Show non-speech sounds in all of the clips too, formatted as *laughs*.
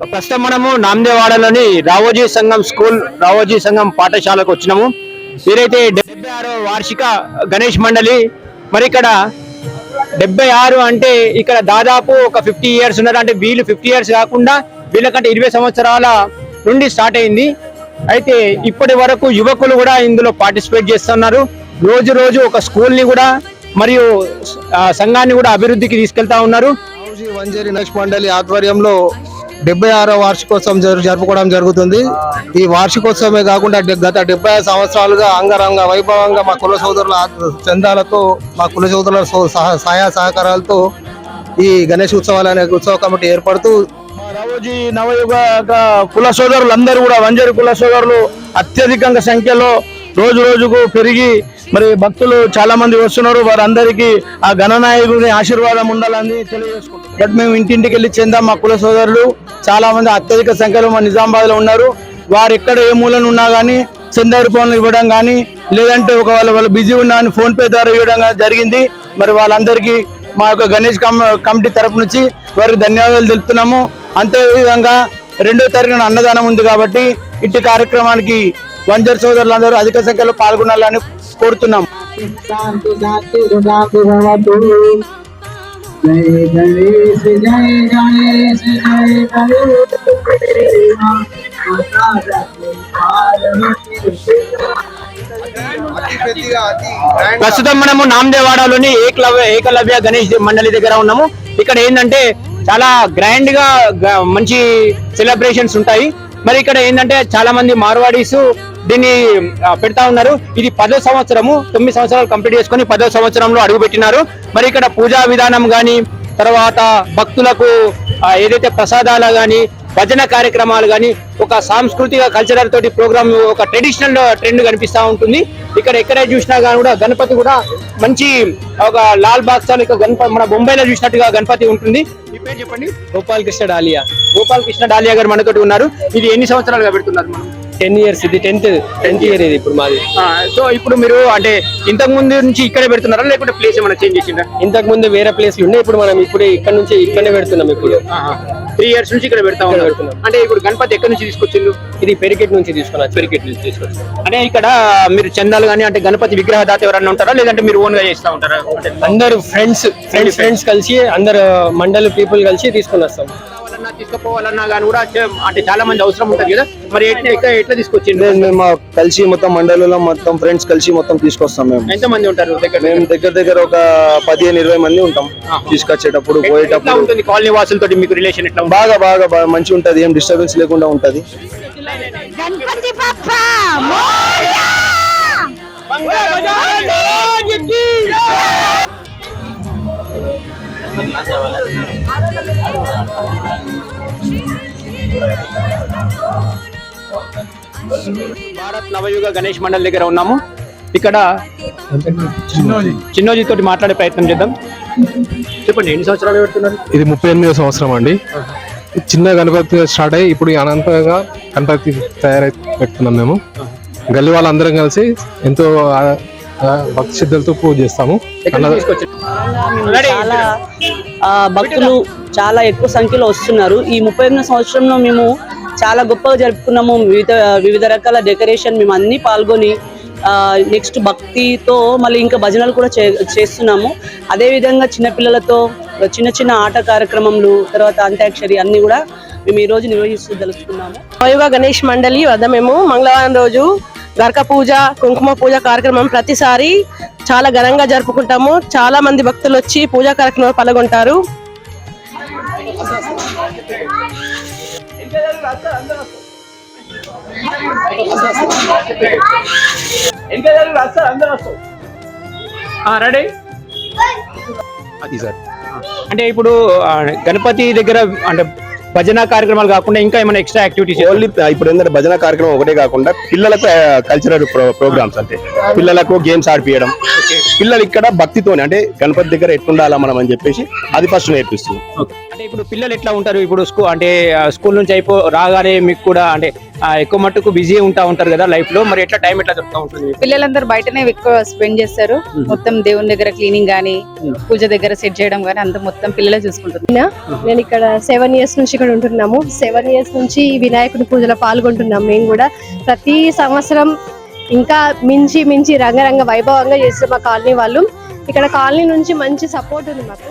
ప్రస్తుతం మనము నామదేవాడలోని రావోజీ సంఘం స్కూల్ రావోజీ సంఘం పాఠశాలకు వచ్చినాము. వీరైతే డెబ్బై ఆరో వార్షిక గణేష్ మండలి. మరి ఇక్కడ డెబ్బై ఆరు అంటే ఇక్కడ దాదాపు ఒక ఫిఫ్టీ ఇయర్స్ ఉన్నారు అంటే వీళ్ళు ఫిఫ్టీ ఇయర్స్ కాకుండా వీళ్ళకంటే ఇరవై సంవత్సరాల నుండి స్టార్ట్ అయింది. అయితే ఇప్పటి వరకు యువకులు కూడా ఇందులో పార్టిసిపేట్ చేస్తున్నారు. రోజు రోజు ఒక స్కూల్ని కూడా మరియు సంఘాన్ని కూడా అభివృద్ధికి తీసుకెళ్తా ఉన్నారు. రావుజీ వంజేరి నెక్స్ట్ మండలి ఆధ్వర్యంలో డెబ్బై ఆరో వార్షికోత్సవం జరు- జరుపుకోవడం జరుగుతుంది. ఈ వార్షికోత్సవమే కాకుండా గత డెబ్బై సంవత్సరాలుగా అంగరంగ వైభవంగా మా కుల సోదరుల చందాలతో మా కుల సోదరుల సహ- సహాయ సహకారాలతో ఈ గణేష్ ఉత్సవాలు అనే ఉత్సవ కమిటీ ఏర్పడుతూ రావోజీ నవయుగ కుల సోదరులందరూ కూడా వంజరి కుల సోదరులు అత్యధికంగా సంఖ్యలో రోజు రోజుకు పెరిగి మరి భక్తులు చాలా మంది వస్తున్నారు. వారందరికీ ఆ గణనాయకుని ఆశీర్వాదం ఉండాలని తెలియజేసుకుంటాం బట్ మేము ఇంటింటికి వెళ్ళి చెందాం మా కుల సోదరులు. చాలా మంది అత్యధిక సంఖ్యలో మా నిజామాబాద్లో ఉన్నారు. వారు ఎక్కడ ఏ మూలన ఉన్నా కానీ చందారు రూపంలో ఇవ్వడం కానీ లేదంటే ఒకవేళ వాళ్ళ వాళ్ళు బిజీ ఉన్నా అని ఫోన్ పే ద్వారా ఇవ్వడం జరిగింది. మరి వాళ్ళందరికీ మా యొక్క గణేష్ కమిటీ తరపు నుంచి వారికి ధన్యవాదాలు తెలుపుతున్నాము. అంతే విధంగా రెండో తారీఖున అన్నదానం ఉంది కాబట్టి ఇట్టి కార్యక్రమానికి వంజర్ సోదరులందరూ అధిక సంఖ్యలో పాల్గొనాలని కోరుతున్నాం. ప్రస్తుతం మనము నామదేవాడలోని ఏకలవ్య ఏకలవ్య గణేష్ మండలి దగ్గర ఉన్నాము. ఇక్కడ ఏంటంటే చాలా గ్రాండ్గా మంచి సెలబ్రేషన్స్ ఉంటాయి. మరి ఇక్కడ ఏంటంటే చాలా మంది మార్వాడీస్ దీన్ని పెడతా ఉన్నారు. ఇది పదో సంవత్సరము తొమ్మిది సంవత్సరాలు కంప్లీట్ చేసుకొని పదో సంవత్సరంలో అడుగు పెట్టినారు. మరి ఇక్కడ పూజా విధానం గాని తర్వాత భక్తులకు ఏదైతే ప్రసాదాలు గాని భజన కార్యక్రమాలు గాని ఒక సాంస్కృతిక కల్చరల్ తోటి ప్రోగ్రామ్ ఒక ట్రెడిషనల్ ట్రెండ్ కనిపిస్తా ఉంటుంది. ఇక్కడ ఎక్కడ చూసినా కానీ కూడా గణపతి కూడా మంచి ఒక లాల్ బాక్స్ గణపతి మన బొంబాయిలో చూసినట్టుగా గణపతి ఉంటుంది. మీ పేరు చెప్పండి? గోపాల్ కృష్ణ డాలియా. గోపాల్ కృష్ణ డాలియా గారు మనతోటి ఉన్నారు. ఇది ఎన్ని సంవత్సరాలుగా పెడుతున్నారు మనం? టెన్ ఇయర్స్ ఇది టెన్త్ టెన్త్ ఇయర్ ఇది ఇప్పుడు మాది. సో ఇప్పుడు మీరు అంటే ఇంతకు ముందు నుంచి ఇక్కడే పెడుతున్నారా? లేకుంటే ప్లేస్ ఏమైనా చేంజ్ చేసిండ్రా? ఇంతకు ముందు వేరే ప్లేస్లు ఉండే ఇప్పుడు మనం ఇప్పుడు ఇక్కడ నుంచి ఇక్కడనే పెడుతున్నాం ఇప్పుడు. త్రీ ఇయర్స్ నుంచి ఇక్కడ పెడతా పెడుతున్నాం. అంటే ఇప్పుడు గణపతి ఎక్కడి నుంచి తీసుకొచ్చిండు ఇది పెరికెట్ నుంచి తీసుకున్నా పెరికెట్ నుంచి తీసుకొచ్చాం అంటే ఇక్కడ మీరు చందాలు కానీ అంటే గణపతి విగ్రహ దాత ఎవరన్నా ఉంటారా? లేదంటే మీరు ఓన్గా చేస్తా ఉంటారా? అందరు ఫ్రెండ్స్ ఫ్రెండ్స్ ఫ్రెండ్స్ కలిసి అందరు మండలి పీపుల్ కలిసి తీసుకొని వస్తాం. కావాలన్నా తీసుకుపోవాలన్నా కానీ కూడా అంటే చాలా మంది అవసరం ఉంటుంది కదా. మరి ఎట్లా ఎట్లా ఎట్లా తీసుకొచ్చిండు మేము కలిసి మొత్తం మండలిలో మొత్తం ఫ్రెండ్స్ కలిసి మొత్తం తీసుకొస్తాం మేము. ఎంత మంది ఉంటారు దగ్గర మేము దగ్గర దగ్గర ఒక పదిహేను ఇరవై మంది ఉంటాం తీసుకొచ్చేటప్పుడు పోయేటప్పుడు. ఉంటుంది కాలనీ వాసులతో మీకు రిలేషన్ ఎట్లా బాగా బాగా బాగా మంచి ఉంటది ఏం డిస్టర్బెన్స్ లేకుండా ఉంటది. గణపతి బప్ప మోరియా భారత్ నవయుగ గణేష్ మండల్ దగ్గర ఉన్నాము. ఇక్కడ చిన్నోజీ. తోటి మాట్లాడే ప్రయత్నం చేద్దాం. చెప్పండి ఎన్ని సంవత్సరాలు పెడుతున్నారు? ఇది ముప్పై ఎనిమిదో సంవత్సరం అండి. చిన్న గణపతి స్టార్ట్ అయ్యి ఇప్పుడు అనంతంగా గణపతి తయారై పెడుతున్నాం మేము. గల్లీ వాళ్ళందరం కలిసి ఎంతో భక్తి శ్రద్ధలతో పూజ చేస్తాము? చాలా భక్తులు చాలా ఎక్కువ సంఖ్యలో వస్తున్నారు. ఈ ముప్పై ఎనిమిది సంవత్సరంలో మేము చాలా గొప్పగా జరుపుకున్నాము. వివిధ వివిధ రకాల డెకరేషన్ మేము అన్ని పాల్గొని నెక్స్ట్ భక్తితో మళ్ళీ ఇంకా భజనలు కూడా చే- చేస్తున్నాము. అదే విధంగా చిన్నపిల్లలతో చిన్న చిన్న ఆట కార్యక్రమములు తర్వాత అంత్యాక్షరి అన్ని కూడా మేము ఈ రోజు నిర్వహిస్తూ తెలుసుకున్నాము. మయూగా గణేష్ మండలి వద్ద మేము మంగళవారం రోజు గరక పూజ కుంకుమ పూజ కార్యక్రమం ప్రతిసారి చాలా ఘనంగా జరుపుకుంటాము. చాలా మంది భక్తులు వచ్చి పూజా కార్యక్రమంలో పాల్గొంటారు. రెడీ? అది సార్. అంటే ఇప్పుడు గణపతి దగ్గర అంటే భజన కార్యక్రమాలు కాకుండా ఇంకా ఏమైనా ఎక్స్ట్రా యాక్టివిటీస్ ఓన్లీ ఇప్పుడు ఏంటంటే భజన కార్యక్రమం ఒకటే కాకుండా పిల్లలకు కల్చరల్ ప్రోగ్రామ్స్ అంటే పిల్లలకు గేమ్స్ ఆడిపియడం. పిల్లలు ఇక్కడ భక్తితోనే అంటే గణపతి దగ్గర ఎట్లుండాలా మనం అని చెప్పేసి అది ఫస్ట్ నేర్పిస్తుంది. అంటే ఇప్పుడు పిల్లలు ఎట్లా ఉంటారు? ఇప్పుడు స్కూల్ అంటే స్కూల్ నుంచి అయిపో రాగానే మీకు కూడా అంటే ఎక్కువ మట్టుకు బిజీ ఉంటా ఉంటారు కదా లైఫ్లో మరి ఎట్లా టైం ఎట్లా దొరుకుతా ఉంటుంది పిల్లలందరూ బయటనే ఎక్కువ స్పెండ్ చేస్తారు. మొత్తం దేవుని దగ్గర క్లీనింగ్ గానీ పూజ దగ్గర సెట్ చేయడం గానీ అంత మొత్తం పిల్లలే చూసుకుంటారు. నేను ఇక్కడ సెవెన్ ఇయర్స్ నుంచి ఇక్కడ ఉంటున్నాము. సెవెన్ ఇయర్స్ నుంచి వినాయకుడి పూజలో పాల్గొంటున్నాం మేము కూడా. ప్రతి సంవత్సరం ఇంకా మించి మించి రంగరంగ వైభవంగా చేస్తారు మా కాలనీ వాళ్ళు. ఇక్కడ కాలనీ నుంచి మంచి సపోర్ట్ ఉంది మాకు.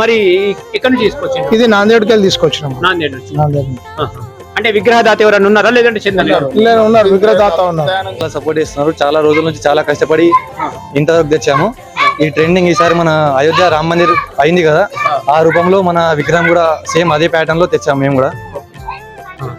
మరి ఇక్కడ నుంచి తీసుకొచ్చి ఇది నాందేడు వెళ్ళి తీసుకొచ్చిన. నాందేడ్ నుంచి. నాందేడ్. అంటే విగ్రహదాత ఎవరైనా ఉన్నారా? లేదంటే చెందిన ఉన్నారు. విగ్రహదాత ఉన్నారు. సపోర్ట్ చేస్తున్నారు. చాలా రోజుల నుంచి చాలా కష్టపడి ఇంతవరకు తెచ్చాము. ఈ ట్రెండింగ్ ఈసారి మన అయోధ్య రామ మందిర్ అయింది కదా. ఆ రూపంలో మన విగ్రహం కూడా సేమ్ అదే ప్యాటర్న్లో తెచ్చాము మేము కూడా.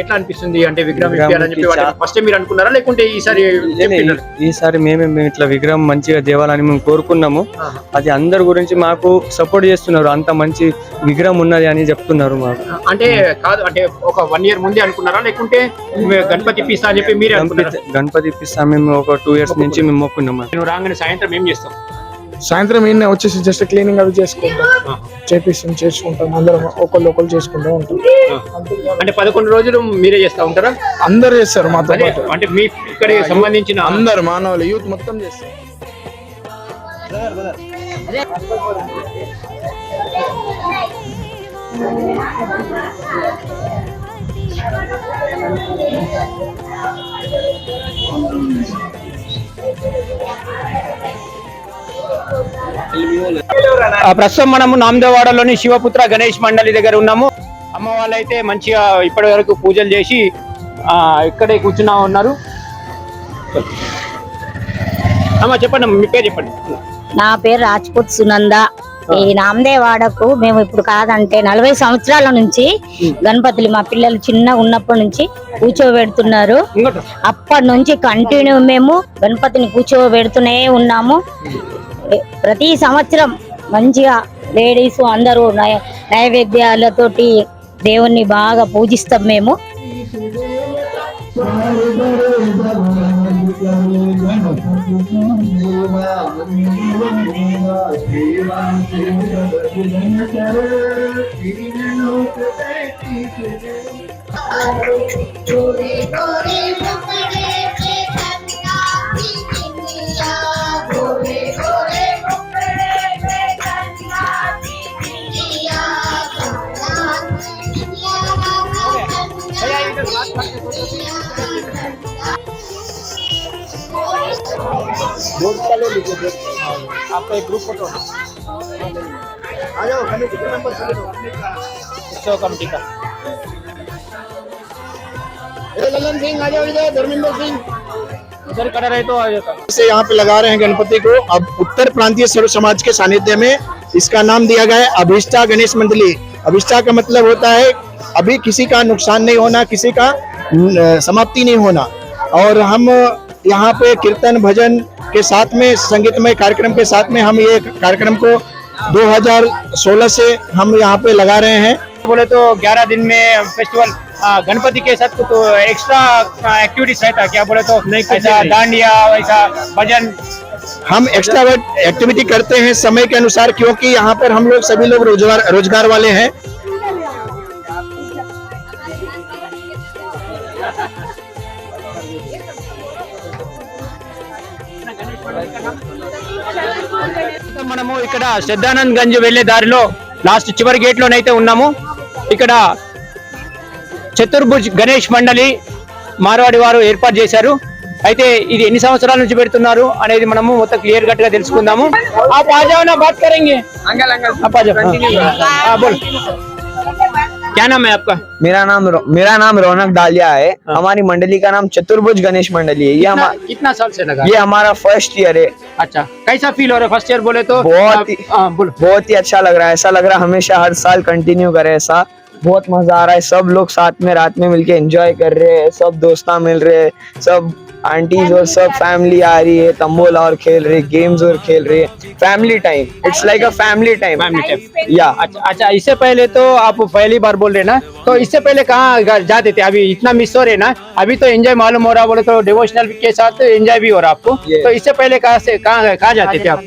ఎట్లా అనిపిస్తుంది? అంటే విగ్రహం చెప్పి ఫస్ట్ మీరు అనుకున్నారా? లేకుంటే ఈసారి? ఈసారి మేమే మేము ఇట్లా విగ్రహం మంచిగా తేవాలని మేము కోరుకున్నాము. అది అందరి గురించి మాకు సపోర్ట్ చేస్తున్నారు. అంత మంచి విగ్రహం ఉన్నది అని చెప్తున్నారు మాకు. అంటే కాదు అంటే ఒక వన్ ఇయర్ ముందే అనుకున్నారా? లేకుంటే గణపతి ఇప్పిస్తా అని చెప్పి మీరే గణపతి ఇప్పిస్తాం మేము ఒక టూ ఇయర్స్ నుంచి మేము మొక్కున్నాము నేను రాగానే సాయంత్రం ఏం చేస్తాం? సాయంత్రం ఈయన వచ్చేసి జస్ట్ క్లీనింగ్ అవి చేసుకుంటాం. చేపిస్తాం చేసుకుంటాం అందరం ఒకళ్ళు ఒకళ్ళు చేసుకుంటూ ఉంటాం. అంటే పదకొండు రోజులు మీరే చేస్తా ఉంటారా? అందరు చేస్తారు మాతో పాటు. అంటే మీ ఇక్కడ సంబంధించిన అందరు మానవులు యూత్ మొత్తం చేస్తారు. ప్రస్తుతం మనము నామదేవాడలోని శివపుత్ర గణేష్ మండలి దగ్గర ఉన్నాము. అమ్మ వాళ్ళైతే మంచిగా ఇప్పటి వరకు పూజలు చేసి ఇక్కడే కూర్చున్నా ఉన్నారు. అమ్మ చెప్పండి మీ పేరు చెప్పండి. నా పేరు రాజ్పూత్ సునంద. ఈ నామదేవాడకు మేము ఇప్పుడు కాదంటే నలభై సంవత్సరాల నుంచి గణపతులు మా పిల్లలు చిన్న ఉన్నప్పటి నుంచి కూర్చోబెడుతున్నారు. అప్పటి నుంచి కంటిన్యూ మేము గణపతిని కూర్చోబెడుతూనే ఉన్నాము. ప్రతి సంవత్సరం మంచిగా లేడీస్ అందరూ నై- నైవేద్యాలతోటి దేవుణ్ణి బాగా పూజిస్తాం మేము. आपका एक ग्रुप फ़ोटो आ जाओ कमेटी के कमेटी का ललन सिंह आ जाओ इधर धर्मेंद्र सिंह। उधर खड़ा रहे तो आ जाता। से यहाँ पे लगा रहे हैं गणपति को। अब उत्तर प्रांतीय सर्व समाज के सानिध्य में इसका नाम दिया गया है अभिष्टा गणेश मंडली। अभिष्टा का मतलब होता है अभी किसी का नुकसान नहीं होना किसी का समाप्ति नहीं होना। और हम यहाँ पे कीर्तन भजन के साथ में संगीतमय कार्यक्रम के साथ में हम ये कार्यक्रम को 2016 से हम यहाँ पे लगा रहे हैं। बोले तो 11 दिन में फेस्टिवल गणपति के साथ तो एक्स्ट्रा एक्टिविटीज़ रहता है क्या? बोले तो ऐसा डांडिया वैसा भजन। हम एक्स्ट्रा एक्टिविटी करते हैं समय के अनुसार क्योंकि यहाँ पर हम लोग सभी लोग रोज़गार रोज़गार वाले हैं। ఇక్కడ శ్రద్ధానంద్ గంజ్ వెళ్ళే దారిలో లాస్ట్ చివరి గేట్ లోనైతే ఉన్నాము. ఇక్కడ చతుర్భుజ్ గణేష్ మండలి మార్వాడి వారు ఏర్పాటు చేశారు. అయితే ఇది ఎన్ని సంవత్సరాల నుంచి పెడుతున్నారు అనేది మనము మొత్తం క్లియర్ కట్గా తెలుసుకుందాము. ఆ పాజావనా బాత్ కరెంగే అంగల్. అంగల్ ఆ బోల్. क्या नाम है आपका? मेरा नाम मेरा नाम रौनक डालिया है। हमारी मंडली का नाम चतुर्भुज गणेश मंडली है। ये कितना, हमा, कितना साल से लगा? ये हमारा फ़र्स्ट ईयर है। अच्छा कैसा फील हो रहा है फ़र्स्ट ईयर बोले तो? बहुत ही- हाँ, बहुत ही अच्छा लग रहा है। ऐसा लग रहा है हमेशा हर साल कंटिन्यू करे ऐसा। बहुत मज़ा आ रहा है। सब लोग साथ में रात में मिलके एंजॉय कर रहे हैं। सब दोस्ता मिल रहे हैं। सब आंटीज और सब फैमिली आ रही है तंबोला और खेल रहे गेम्स और खेल रही है। Family time it's like a family time family time या अच्छा अच्छा इससे पहले तो आप पहली बार बोल रहे ना? तो इससे पहले कहाँ जाते थे? अभी इतना मिस हो रहे ना? अभी तो एंजॉय मालूम हो रहा बोले तो डिवोशनल के साथ एंजॉय भी हो रहा आपको। तो इससे पहले कहाँ से कहाँ कहाँ जाते थे आप?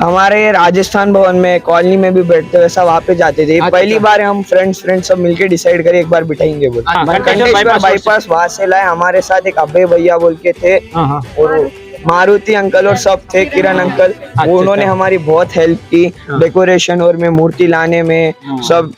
हमारे राजस्थान भवन में कॉलोनी में भी बैठते वैसा वहाँ पे जाते थे। अच्छा, पहली अच्छा। बार हम फ्रेंड्स फ्रेंड्स सब मिलके डिसाइड करे एक बार बिठाएँगे बोल। हाँ, बाईपास वहाँ से लाए हमारे साथ एक अभय भैया बोल के थे हाँ हाँ। और मारुति अंकल और सब थे किरण अंकल। उन्होंने अच्छा। हमारी बहुत हेल्प की डेकोरेशन और में मूर्ति लाने में सब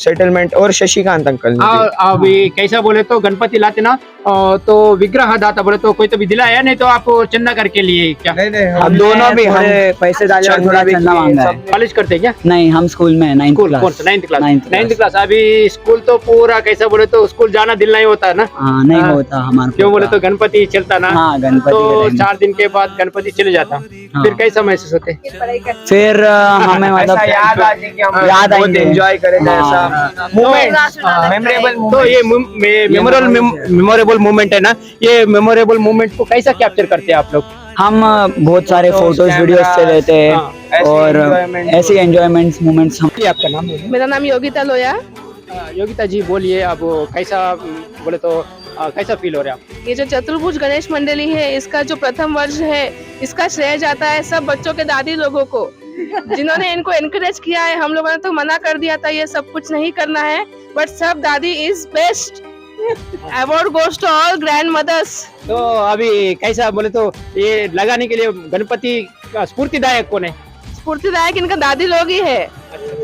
सेटलमेंट और शशिकांत अंकल ने हाँ, अभी कैसा बोले तो गणपति लाते ना तो विग्रह दाता बोले तो कोई तो भी दिलाया नहीं तो आप चंदा करके लिए क्या? नहीं नहीं हम दोनों भी हम पैसे डाले और थोड़ा भी चंदा मांगा है। कॉलेज करते हैं क्या? नहीं हम स्कूल में नाइन्थ स्कूल कौन सा? नाइन्थ क्लास नाइन्थ क्लास अभी स्कूल तो पूरा कैसा बोले तो स्कूल जाना दिल नहीं होता ना? हाँ नहीं हाँ। होता हमारे क्यों बोले तो। गणपति चलता ना? हाँ, गणपति तो। चार दिन के बाद गणपति चले जाता। हाँ। फिर कैसा महसूस होते फिर हमें *laughs* मतलब याद आती याद आएँगे। एंजॉय करे थे। ऐसा मोमेंट मेमोरेबल तो ये मेमोरल मेमोरेबल मोमेंट है ना? ये मेमोरेबल मोमेंट को कैसा कैप्चर करते हैं आप लोग? हम बहुत सारे फ़ोटोज़ वीडियोस से लेते हैं हाँ, और ऐसे एंजॉयमेंट्स मोमेंट्स हम आपका नाम मेरा नाम योगिता लोया। योगिता जी बोलिए अब कैसा बोले तो अ, कैसा फील हो रहा है आप ये जो चतुर्भुज गणेश मंडली है इसका जो प्रथम वर्ष है इसका श्रेय जाता है सब बच्चों के दादी लोगों को। जिन्होंने इनको एनकरेज किया है हम लोगों ने तो मना कर दिया था ये सब कुछ नहीं करना है बट सब दादी is best award goes to all grandmothers तो अभी कैसा बोले तो ये लगाने के लिए गणपति का स्फूर्तिदायक कौन है? स्फूर्तिदायक इनका दादी लोग ही है।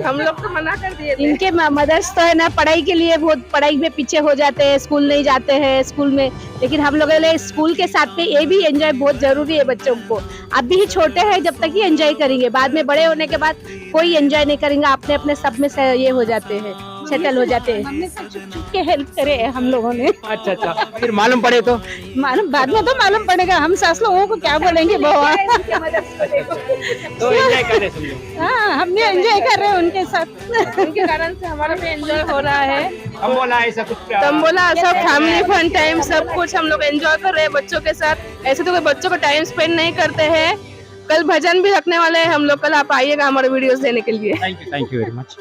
हम लोग तो मना कर दिए इनके मदर्स तो है ना पढ़ाई के लिए बहुत पढ़ाई में पीछे हो जाते हैं स्कूल नहीं जाते हैं स्कूल में। लेकिन हम लोगों लिए स्कूल के साथ में ये भी एंजॉय बहुत ज़रूरी है बच्चों को। अभी ही छोटे हैं जब तक ही एंजॉय करेंगे। बाद में बड़े होने के बाद कोई एंजॉय नहीं करेंगे अपने अपने सब में से ये हो जाते हैं। सेटल हो जाते हैं। हमने सब चुप चुप के हेल्प करे है हम लोगों ने। अच्छा अच्छा। फिर मालूम पड़े तो। मालूम बाद में तो मालूम पड़ेगा। हम सास लोगों को क्या बोलेंगे तो हाँ हमने एंजॉय कर रहे हैं उनके साथ। उनके कारण से हमारा भी एंजॉय हो रहा है। हम बोला ऐसा कुछ तंबोला सब फैमिली फन टाइम सब कुछ हम लोग एंजॉय कर रहे हैं बच्चों के साथ। ऐसे तो कोई बच्चों को टाइम स्पेंड नहीं करते हैं। कल भजन भी रखने वाले हैं हम लोग। कल आप आइएगा हमारे वीडियोस देने के लिए। Thank you thank you very much